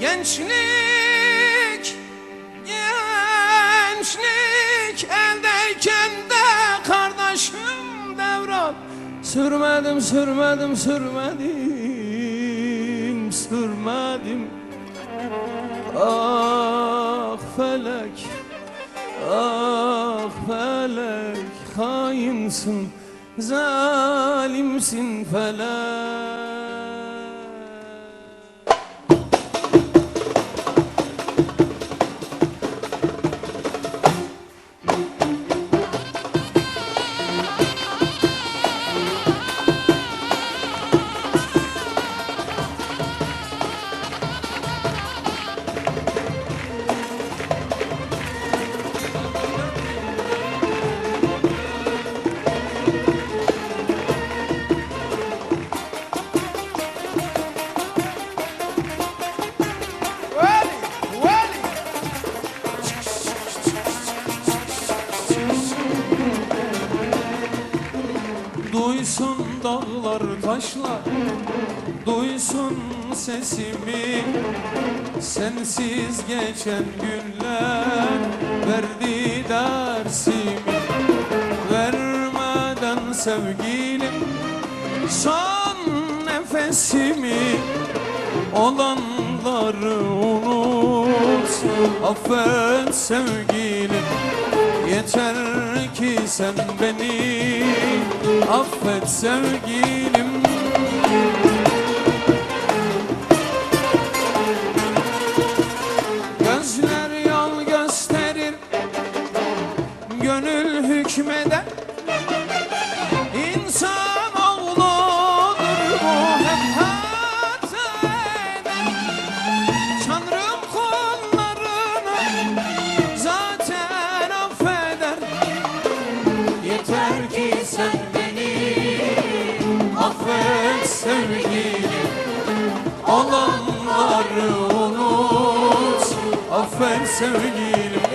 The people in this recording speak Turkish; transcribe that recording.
Gençlik, gençlik. Eldeyken de kardeşim devran Sürmedim, sürmedim, sürmedim, sürmedim. Ah felek, ah felek Hainsin, zalimsin felek Duysun dağlar taşlar. Duysun sesimi. Sensiz geçen günler Verdi dersimi. Vermeden sevgilim Son nefesimi. Olanları unut Affet sevgilim. Yeter ki sen beni Affet sevgilim. Gözler yol gösterir Gönül hükmeder Olanları unut. Affet sevgilim